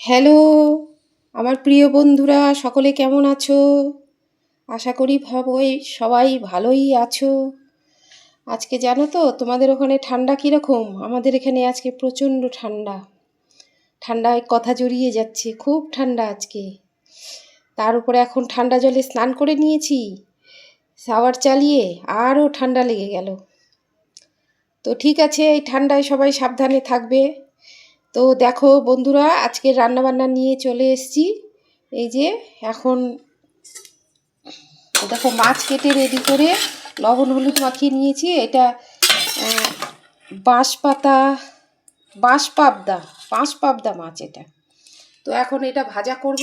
Hello, আমার প্রিয় বন্ধুরা, সকলে কেমন আছো? আশা করি ভাবই সবাই ভালোই আছো। আজকে জানো তো, তোমাদের ওখানে ঠান্ডা কীরকম? আমাদের এখানে আজকে প্রচণ্ড ঠান্ডা। ঠান্ডায় কথা জড়িয়ে যাচ্ছে, খুব ঠান্ডা আজকে। তার উপরে এখন ঠান্ডা জলে স্নান করে নিয়েছি, শাওয়ার চালিয়ে আরও ঠান্ডা লেগে গেল। তো ঠিক আছে, এই ঠান্ডায় সবাই সাবধানে থাকবে। তো দেখো বন্ধুরা, আজকে রান্নাবান্না নিয়ে চলে এসছি। এই যে এখন দেখো মাছ কেটে রেডি করে লবণ হলুদ মাখিয়ে নিয়েছি। এটা বাঁশ পাতা বাঁশ পাবদা বাঁশ পাবদা মাছ এটা। তো এখন এটা ভাজা করব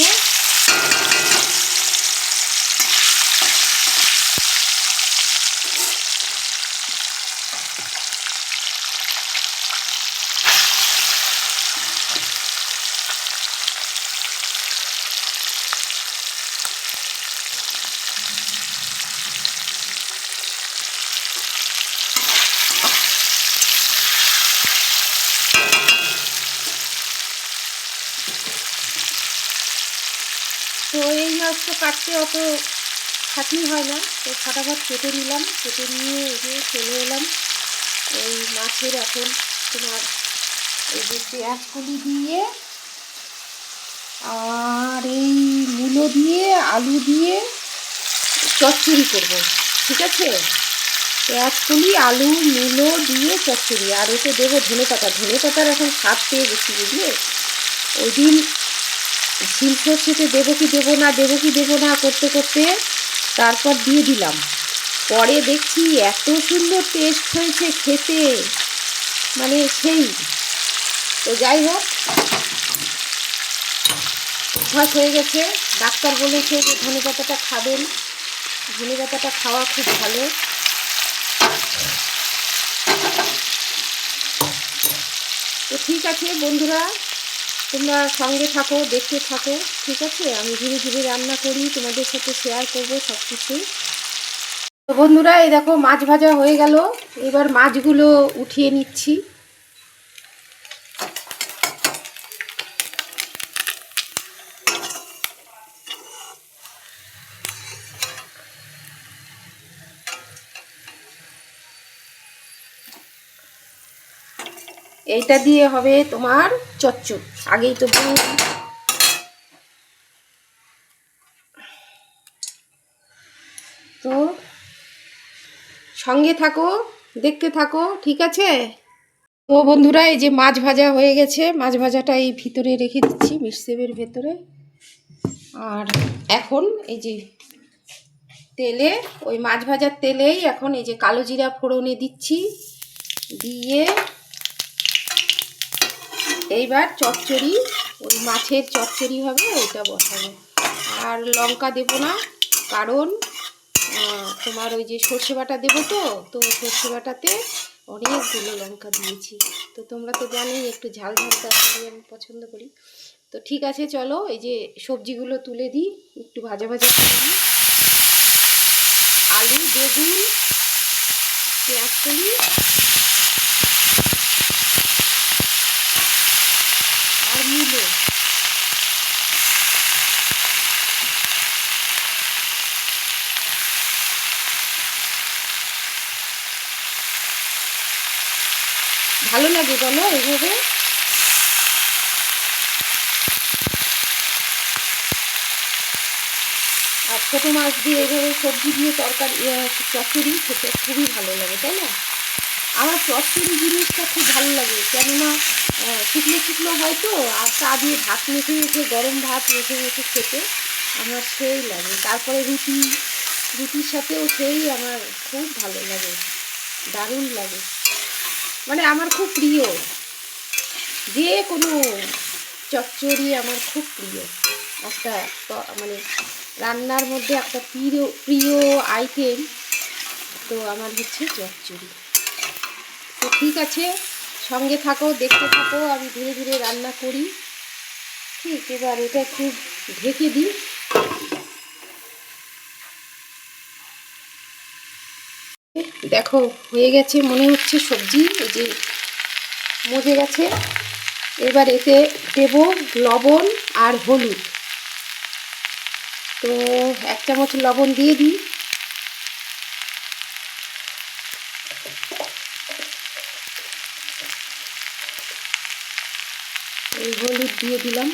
তো এই মাছ তো কাটতে অত খাটনি হয় না। তো ফাটাফাট কেটে নিলাম, কেটে নিয়ে এই যে চলে এলাম এই মাছের এখন তোমার এই যে পেঁয়াজকলি দিয়ে আর এই মূলো দিয়ে, আলু দিয়ে চচ্চড়ি করব, ঠিক আছে? পেঁয়াজকলি আলু, মূলো দিয়ে চচ্চড়ি। আর এতে দেবো ধনে পাতা ধনে পাতার এখন স্বাদ পেয়ে গেছি বুঝলে? ওই দিন শিল সর্ষেতে দেবো কি দেবো না, দেবো কি দেবো না করতে করতে তারপর দিয়ে দিলাম। পরে দেখছি এত সুন্দর টেস্ট হয়েছে খেতে। মানে সেই। তো যাই হোক, অভ্যাস হয়ে গেছে। ডাক্তার বলেছে যে ধনে পাতাটা খাবেন। ধনে পাতাটা খাওয়া খুব ভালো। তো ঠিক আছে বন্ধুরা তোমরা সঙ্গে থাকো, দেখতে থাকো, ঠিক আছে? আমি ধীরে ধীরে রান্না করি, তোমাদের সাথে শেয়ার করব সব কিছু তো বন্ধুরা, এই দেখো, মাছ ভাজা হয়ে গেল। এবার মাছগুলো উঠিয়ে নিচ্ছি। এইটা দিয়ে হবে তোমার চচ্চড়। আগেই তো তো সঙ্গে থাকো, দেখতে থাকো, ঠিক আছে? তো বন্ধুরা, এই যে মাছ ভাজা হয়ে গেছে। মাছ ভাজাটা এই ভিতরে রেখে দিচ্ছি মিক্সেপের ভেতরে। আর এখন এই যে তেলে, ওই মাছ ভাজার তেলেই এখন এই যে কালো জিরা ফোড়নে দিচ্ছি। দিয়ে এইবার চচ্চড়ি, ওই মাছের চচ্চড়ি হবে, ওইটা বসাবো। আর লঙ্কা দেবো না, কারণ তোমার ওই যে সর্ষে বাটা দেবো তো তো সর্ষে বাটাতে অনেকগুলো লঙ্কা দিয়েছি। তো তোমরা তো জানোই, একটু ঝাল ঝাল তরকারি আমি পছন্দ করি। তো ঠিক আছে, চলো, এই যে সবজিগুলো তুলে দিই, একটু ভাজা ভাজা করে দিই আলু, বেগুন, পেঁয়াজ কলি মূলো ভালো লাগে বলো এভাবে আর ছোটো মাছ দিয়ে এভাবে সবজি দিয়ে তরকারি চচ্চড়ি খেতে খুবই ভালো লাগে, তাই না? আমার চচ্চড়ি জিনিসটা খুব ভালো লাগে, কেননা শুকনো শুকনো হয় তো, আর তা দিয়ে ভাত মেখে মেখে, গরম ভাত মেখে মেখে খেতে আমার সেই লাগে। তারপরে রুটি, রুটির সাথেও সেই আমার খুব ভালো লাগে, দারুণ লাগে। মানে আমার খুব প্রিয়, যে কোনো চচ্চড়ি আমার খুব প্রিয়। একটা মানে রান্নার মধ্যে একটা প্রিয় প্রিয় আইটেম তো আমার হচ্ছে চচ্চড়ি। তো ঠিক আছে, সঙ্গে থাকো, দেখতে থাকো, আমি ধীরে ধীরে রান্না করি। ঠিক, এবার এটা একটু ঢেকে দিই। দেখো, হয়ে গেছে, মনে হচ্ছে সবজি, এই যে মজে গেছে। এবার এতে দেব লবণ আর হলুদ। তো এক চামচ লবণ দিয়ে দিই এই হলুদ দিয়ে দিলাম।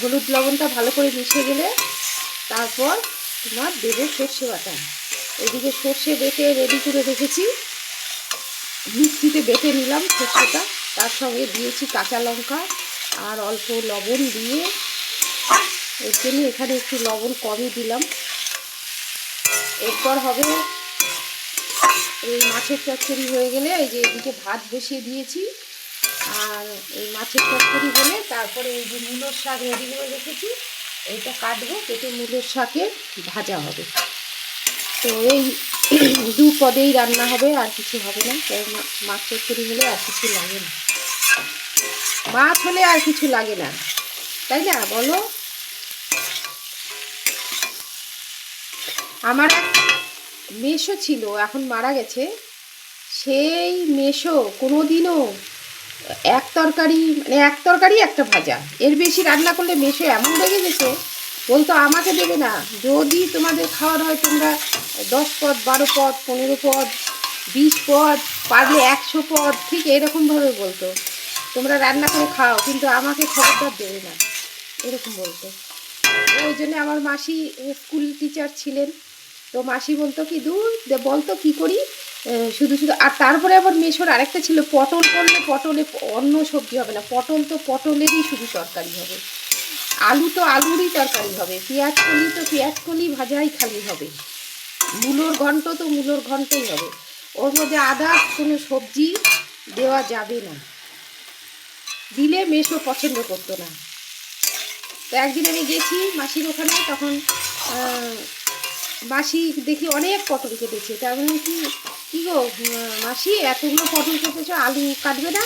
হলুদ লবণটা ভালো করে মিশে গেলে তারপর তোমার দেবো সর্ষে বাটা। এদিকে সর্ষে বেটে রেডি করে রেখেছি। মিক্সিতে বেটে নিলাম সর্ষেটা। তার সঙ্গে দিয়েছি কাঁচা লঙ্কা আর অল্প লবণ দিয়ে এর জন্য এখানে একটু লবণ কমই দিলাম। এরপর হবে এই মাছের চচ্চড়ি হয়ে গেলে এই যে এদিকে ভাত বসিয়ে দিয়েছি। আর এই মাছের চচ্চড়ি হলে তারপরে এই যে মূলোর শাক রেডি করে রেখেছি, এইটা কাটবো, কেটে মূলোর শাকে ভাজা হবে। তো এই দু পদেই রান্না হবে, আর কিছু হবে না তাই মাছ চচ্চড়ি হলে আর কিছু লাগে না। মাছ হলে আর কিছু লাগে না, তাই না? বলো? আমার এক মেশো ছিল, এখন মারা গেছে। সেই মেশো কোনোদিনও এক তরকারি মানে এক তরকারি একটা ভাজা। এর বেশি রান্না করলে মেশো এমন লেগে গেছে বলতো আমাকে দেবে না। যদি তোমাদের খাওয়ার হয় তোমরা দশ পদ, বারো পদ, পনেরো পদ, বিশ পদ, পারলে একশো পদ, ঠিক এরকমভাবে বলতো। তোমরা রান্না করে খাও, কিন্তু আমাকে খবরদার দেবে না, এরকম বলতো। ওই জন্য আমার মাসি স্কুল টিচার ছিলেন। তো মাসি বলতো কি, দূর বলতো কি করি? শুধু শুধু, আর তারপরে আবার মেশোর আরেকটা ছিল, পটল করলে পটলে অন্য সবজি হবে না, পটল তো পটলেরই শুধু তরকারি হবে। আলু তো আলুরই তরকারি হবে, পেঁয়াজ কলি তো পেঁয়াজ কলি, ভাজাই খালি হবে। মূলোর ঘন্ট তো মূলোর ঘন্টই হবে। ওর মধ্যে আদা, কোনো সবজি দেওয়া যাবে না। দিলে মেশো পছন্দ করতো না। তো একদিন আমি গেছি মাসির ওখানে, তখন মাসি দেখি অনেক পটল কেটেছে। তার মানে কি কী গো মাসি, এতগুলো পটল কেটেছো, আলু কাটবে না?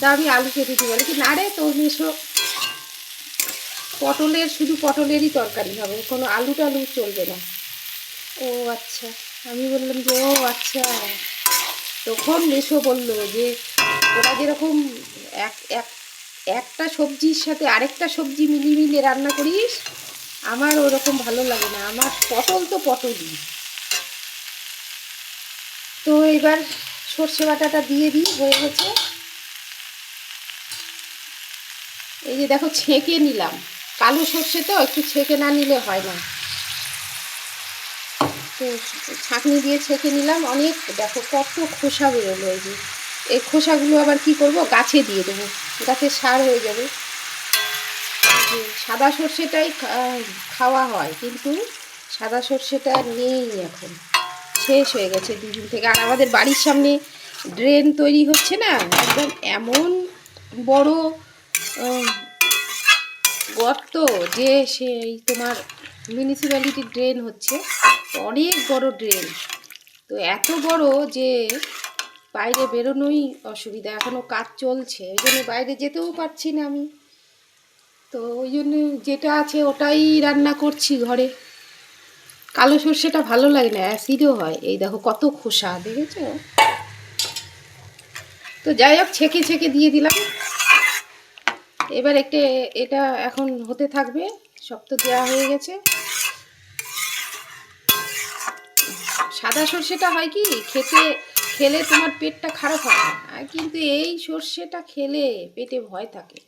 তা আমি আলু কেটে বলে কি, না রে, তোর মেশো পটলের, শুধু পটলেরই তরকারি হবে, কোনো আলু টালু চলবে না। ও আচ্ছা আমি বললাম যে, ও আচ্ছা। তখন মেশো বলল যে ওরা যেরকম এক এক, একটা সবজির সাথে আরেকটা সবজি মিলিয়ে মিলিয়ে রান্না করিস আমার ওরকম ভালো লাগে না। আমার পটল তো পটলই। তো এবার সর্ষে বাটাটা দিয়ে দিই, হয়ে গেছে। এই যে দেখো, ছেঁকে নিলাম। কালো সর্ষে তো, একটু ছেঁকে না নিলে হয় না। তো ছাঁকনি দিয়ে ছেঁকে নিলাম। অনেক, দেখো, কত খোসা বেরোলো এই যে। এই খোসাগুলো আবার কি করব? গাছে দিয়ে দেবো। গাছে সার হয়ে যাবে। সাদা সর্ষেটাই খাওয়া হয়, কিন্তু সাদা সর্ষেটা নেই এখন। শেষ হয়ে গেছে দুদিন থেকে। আর আমাদের বাড়ির সামনে ড্রেন তৈরি হচ্ছে না, একদম এমন বড় গর্ত যে সেই তোমার মিউনিসিপ্যালিটি ড্রেন হচ্ছে, অনেক বড় ড্রেন। তো এত বড় যে বাইরে বেরোনোই অসুবিধা এখনও কাজ চলছে, ওই জন্য বাইরে যেতেও পারছি না আমি। তো ওই জন্য যেটা আছে ওটাই রান্না করছি ঘরে। কালো সর্ষেটা ভালো লাগে না, অ্যাসিডও হয়। এই দেখো কত খোসা, দেখেছ? তো যাই হোক, ছেঁকে ছেঁকে দিয়ে দিলাম। এবার একটা এটা এখন হতে থাকবে, সব তো দেওয়া হয়ে গেছে। সাদা সর্ষেটা হয় কি, খেতে, খেলে তোমার পেটটা খারাপ হয় না। কিন্তু এই সর্ষেটা খেলে পেটে ভয় থাকে।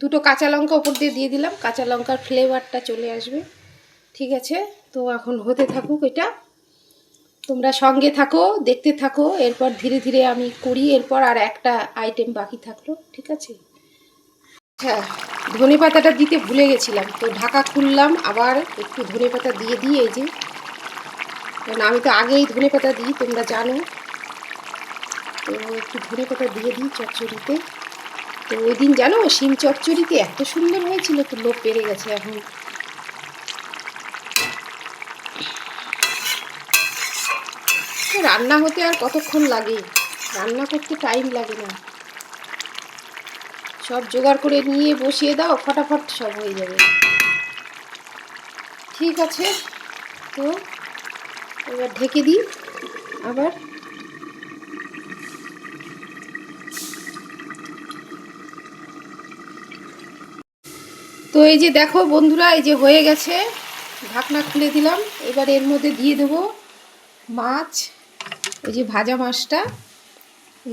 দুটো কাঁচা লঙ্কা ওপর দিয়ে দিয়ে দিলাম। কাঁচা লঙ্কার ফ্লেভারটা চলে আসবে। ঠিক আছে? তো এখন হতে থাকুক এটা। তোমরা সঙ্গে থাকো, দেখতে থাকো। এরপর ধীরে ধীরে আমি করি। এরপর আর একটা আইটেম বাকি থাকল। ঠিক আছে? হ্যাঁ ধনে পাতাটা দিতে ভুলে গেছিলাম। তো ঢাকা খুললাম। আবার একটু ধনে পাতা দিয়ে দিই এই যে। কারণ আমি তো আগেই ধনে পাতা দিই, তোমরা জানো। তো একটু ধনে পাতা দিয়ে দিই চচ্চড়িতে। তো ওই দিন জানো শিম চচ্চড়িতে এত সুন্দর হয়েছিল তো লোক পেরে গেছে এখন। রান্না হতে আর কতক্ষণ লাগে? রান্না করতে টাইম লাগে না। সব জোগাড় করে নিয়ে বসিয়ে দাও, ফটাফট সব হয়ে যাবে। ঠিক আছে, তো এবার ঢেকে দিই, আবার তো এই যে দেখো বন্ধুরা, এই যে হয়ে গেছে। ঢাকনা খুলে দিলাম। এবার এর মধ্যে দিয়ে দেব মাছ, এই যে ভাজা মাছটা।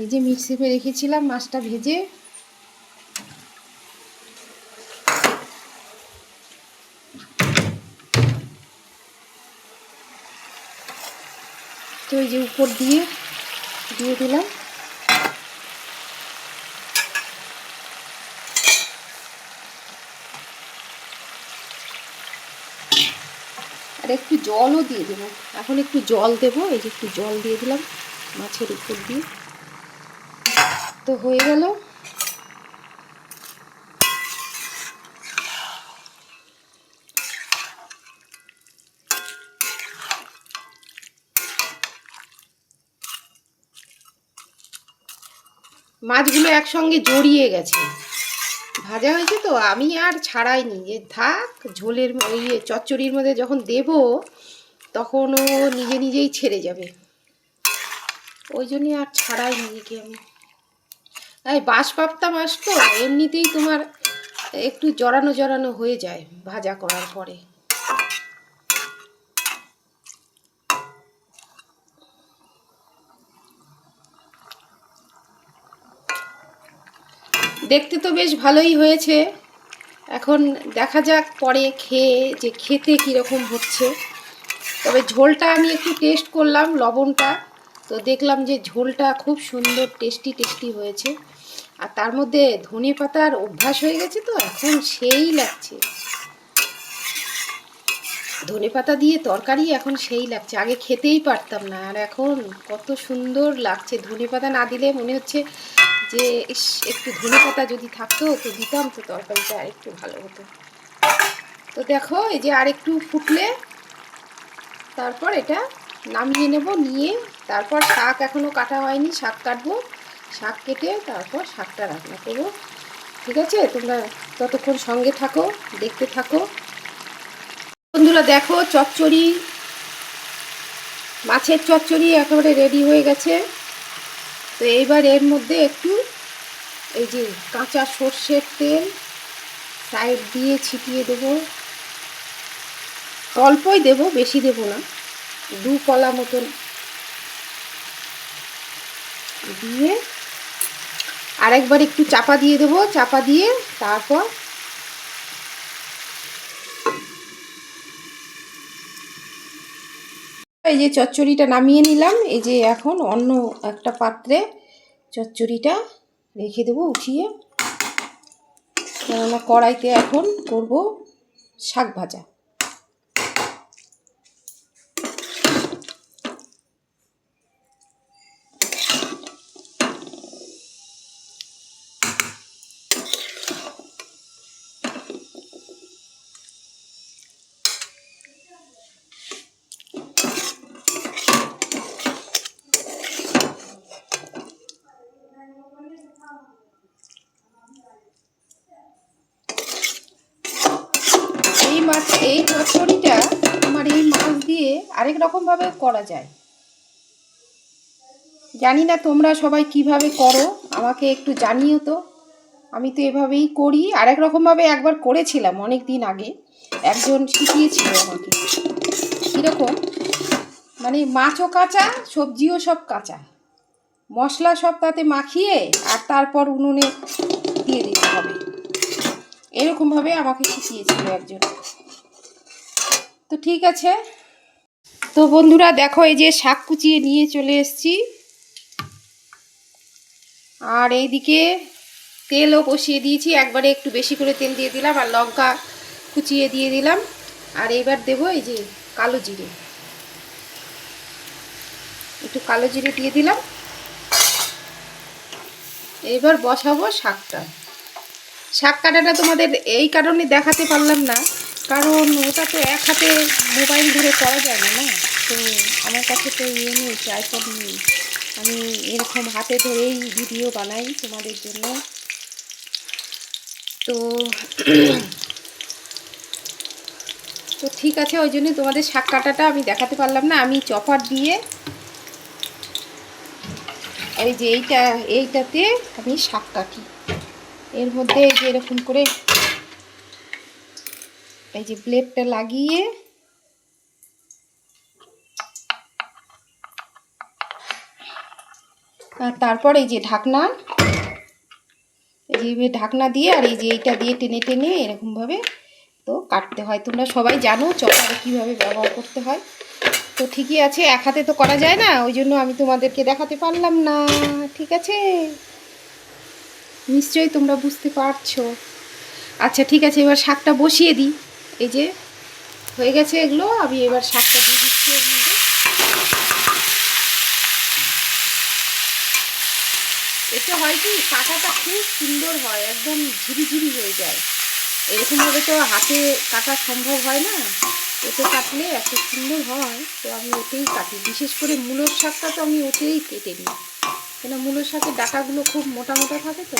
এই যে মিক্সিপে রেখেছিলাম মাছটা ভেজে। তো এই যে উপর দিয়ে দিয়ে দিলাম। আর একটু জলও দিয়ে দেবো। এখন একটু জল দেবো, এই যে একটু জল দিয়ে দিলাম মাছের উপর দিয়ে। তো হয়ে গেল। মাছগুলো একসঙ্গে জড়িয়ে গেছে। ভাজা হয়েছে তো, আমি আর ছাড়াইনি। যে থাক, ঝোলের ওই ইয়ে চচ্চড়ির মধ্যে যখন দেব, তখন ও নিজে নিজেই ছেড়ে যাবে। ওই জন্যই আর ছাড়াইনি কি আমি। এই বাঁশপাপ্তা মাছ তো এমনিতেই তোমার একটু জড়ানো জড়ানো হয়ে যায় ভাজা করার পরে। দেখতে তো বেশ ভালোই হয়েছে। এখন দেখা যাক পরে খেয়ে যে খেতে কীরকম হচ্ছে। তবে ঝোলটা আমি একটু টেস্ট করলাম লবণটা। তো দেখলাম যে ঝোলটা খুব সুন্দর টেস্টি টেস্টি হয়েছে। আর তার মধ্যে ধনে পাতার অভ্যাস হয়ে গেছে তো, এখন সেই লাগছে। ধনে পাতা দিয়ে তরকারি এখন সেই লাগছে। আগে খেতেই পারতাম না, আর এখন কত সুন্দর লাগছে। ধনে পাতা না দিলে মনে হচ্ছে যে, ইস, একটু ধনে পাতা যদি থাকতো, তো দিতাম, তো তরকারিটা আর একটু ভালো হতো। তো দেখো, এই যে আর একটু ফুটলে, তারপর এটা নামিয়ে নেব, নিয়ে তারপর শাক এখনও কাটা হয়নি, শাক কাটবো। শাক কেটে তারপর শাকটা রান্না করব। ঠিক আছে? তোমরা ততক্ষণ সঙ্গে থাকো, দেখতে থাকো। বন্ধুরা, দেখো, চচ্চড়ি, মাছের চচ্চড়ি একেবারে রেডি হয়ে গেছে। তো এইবার এর মধ্যে একটু এই যে কাঁচা সর্ষের তেল সাইড দিয়ে ছিটিয়ে দেব। অল্পই দেব, বেশি দেব না। দু কলা মতন দিয়ে আরেকবার একটু চাপা দিয়ে দেবো। চাপা দিয়ে তারপর এই যে চচ্চড়িটা নামিয়ে নিলাম। এই যে এখন অন্য একটা পাত্রে চচ্চড়িটা রেখে দেবো উঠিয়ে। কেননা কড়াইতে এখন করব শাক ভাজা এই মাছ এই চচ্চড়িটা আমার এই মাছ আরেক রকমভাবে করা যায়। জানি না তোমরা সবাই কীভাবে করো, আমাকে একটু জানিও তো। আমি তো এভাবেই করি, আরেক রকমভাবে একবার করেছিলাম অনেক দিন আগে। একজন শিখিয়েছিল আমাকে। কীরকম? মানে মাছও কাঁচা, সবজিও সব কাঁচা। মশলা সব তাতে মাখিয়ে আর তারপর উনুনে দিয়ে দিতে হবে। এরকমভাবে আমাকে শিখিয়েছিল একজন। তো ঠিক আছে তো বন্ধুরা দেখো এই যে শাক কুচিয়ে নিয়ে চলে এসেছি। আর এইদিকে তেলও কষিয়ে দিয়েছি, একবারে একটু বেশি করে তেল দিয়ে দিলাম আর লঙ্কা কুচিয়ে দিয়ে দিলাম। আর এবার দেবো এই যে কালো জিরে। একটু কালো জিরে দিয়ে দিলাম। এবার বসাবো শাকটা। শাক কাটাটা তোমাদের এই কারণে দেখাতে পারলাম না, কারণ ওটা তো এক হাতে মোবাইল ধরে করা যায় না না? তো আমার কাছে তো ইয়ে নেই ট্রাইপড নেই। আমি এরকম হাতে ধরেই ভিডিও বানাই তোমাদের জন্য। তো তো ঠিক আছে, ওই জন্য তোমাদের শাক কাটাটা আমি দেখাতে পারলাম না। আমি চপার দিয়ে এই যে এইটা, এইটাতে আমি শাক কাটি। এর মধ্যে এই যে এরকম করে এই যে ব্লেডটা লাগিয়ে আর তারপর এই যে ঢাকনা, এই যে ঢাকনা দিয়ে আর এই যে এইটা দিয়ে টেনে টেনে এরকমভাবে তো কাটতে হয়। তোমরা সবাই জানো চপারে কীভাবে ব্যবহার করতে হয়। তো ঠিকই আছে, এক হাতে তো করা যায় না, ওই জন্য আমি তোমাদেরকে দেখাতে পারলাম না। ঠিক আছে? নিশ্চয়ই তোমরা বুঝতে পারছ। আচ্ছা ঠিক আছে, এবার শাকটা বসিয়ে দিই। এই যে হয়ে গেছে এগুলো, আমি এবার শাকটা দিয়ে দিচ্ছি এর মধ্যে এতে হয় কি, কাটাটা খুব সুন্দর হয়, একদম ঝিরিঝিরি হয়ে যায়। এরকমভাবে তো হাতে কাটা সম্ভব হয় না। এতে কাটলে এত সুন্দর হয়, তো আমি ওতেই কাটি। বিশেষ করে মূলোর শাকটা তো আমি ওতেই কেটে নিই। কেন, মূলোর শাকের ডাটাগুলো খুব মোটা মোটা থাকে তো?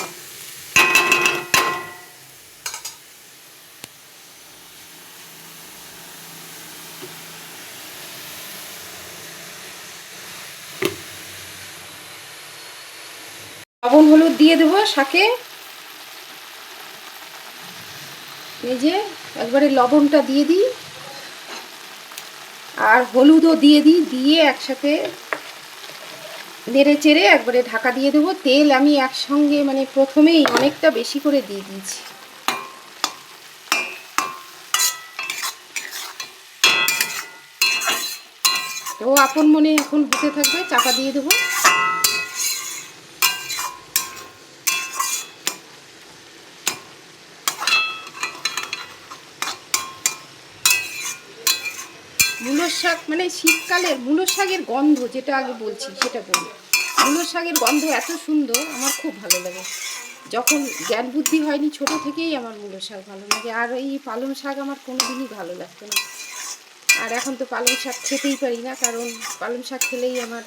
লবণ, হলুদ দিয়ে দেবো শাকে। এই যে, একবারে লবণটা দিয়ে দিই। আর হলুদও দিয়ে দিই, দিয়ে একসাথে নেড়ে চেড়ে একবারে ঢাকা দিয়ে দেবো। তেল আমি একসঙ্গে মানে প্রথমেই অনেকটা বেশি করে দিয়ে দিয়েছি। ও আপন মনে এখন হতে থাকবে, চাপা দিয়ে দেবো মূলোর শাক মানে শীতকালে মূলোর শাকের গন্ধ, যেটা আগে বলছি, সেটা বলি। মূলোর শাকের গন্ধ এত সুন্দর, আমার খুব ভালো লাগে। যখন জ্ঞান বুদ্ধি হয়নি, ছোট থেকেই আমার মূলোর শাক ভালো লাগে। আর এই পালং শাক আমার কোনো দিনই ভালো লাগতো না। আর এখন তো পালং শাক খেতেই পারি না, কারণ পালং শাক খেলেই আমার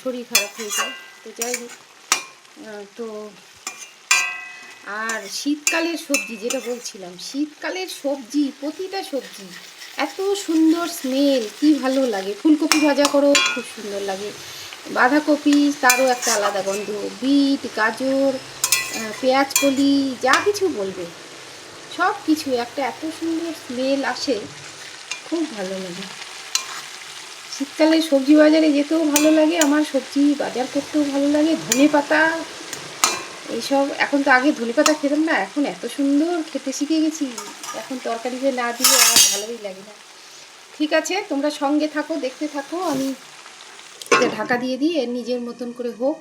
শরীর খারাপ হয়ে যায়। তো যাই হোক তো আর শীতকালের সবজি, যেটা বলছিলাম, শীতকালের সবজি, প্রতিটা সবজি এত সুন্দর স্মেল কি ভালো লাগে। ফুলকপি ভাজা করো, খুব সুন্দর লাগে। বাঁধাকপি, তারও একটা আলাদা গন্ধ। বিট, গাজর পেঁয়াজ কলি, যা কিছু বলবে। সব কিছু, একটা এত সুন্দর স্মেল আসে, খুব ভালো লাগে। শীতকালে সবজি বাজারে যেতেও ভালো লাগে, আমার সবজি বাজার করতেও ভালো লাগে। ধনে পাতা এইসব, এখন তো আগে ধনে পাতা খেতাম না, এখন এত সুন্দর খেতে শিখে গেছি। এখন তরকারিতে না দিলে আর ভালোই লাগে না। ঠিক আছে, তোমরা সঙ্গে থাকো, দেখতে থাকো, আমি ঢাকা দিয়ে দিই, এর নিজের মতন করে হোক।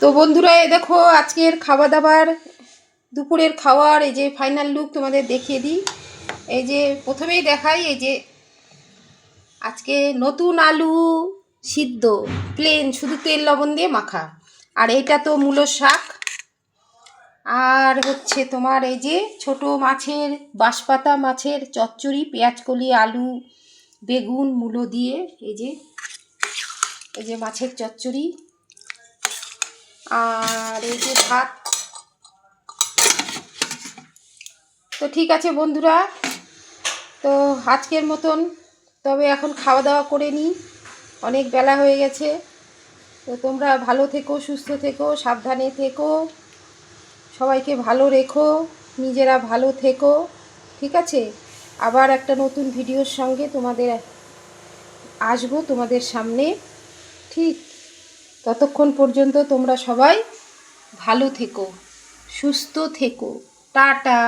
তো বন্ধুরা, এ দেখো, আজকের খাওয়া দাবার দুপুরের খাওয়ার, এই যে ফাইনাল লুক তোমাদের দেখিয়ে দিই। এই যে প্রথমেই দেখাই, এই যে আজকে নতুন আলু সিদ্ধ প্লেন শুধু তেল, লবণ দিয়ে মাখা। আর এটা তো মূলো শাক। আর হচ্ছে তোমার এই যে ছোট মাছের, বাঁশপাতা মাছের চচ্চড়ি, পেঁয়াজকলি, আলু, বেগুন, মূলো দিয়ে এই যে এই যে মাছের চচ্চড়ি। আর এই যে ভাত। তো ঠিক আছে বন্ধুরা। তো আজকের মতন, তবে এখন খাওয়া দাওয়া করে নিই। অনেক বেলা হয়ে গেছে। তো তোমরা ভালো থেকো, সুস্থ থেকো, সাবধানে থেকো। সবাইকে ভালো রেখো, নিজেরা ভালো থেকো, ঠিক আছে? আবার একটা নতুন ভিডিওর সঙ্গে তোমাদের আসব তোমাদের সামনে। ঠিক ততক্ষণ পর্যন্ত তোমরা সবাই ভালো থেকো, সুস্থ থেকো। টাটা!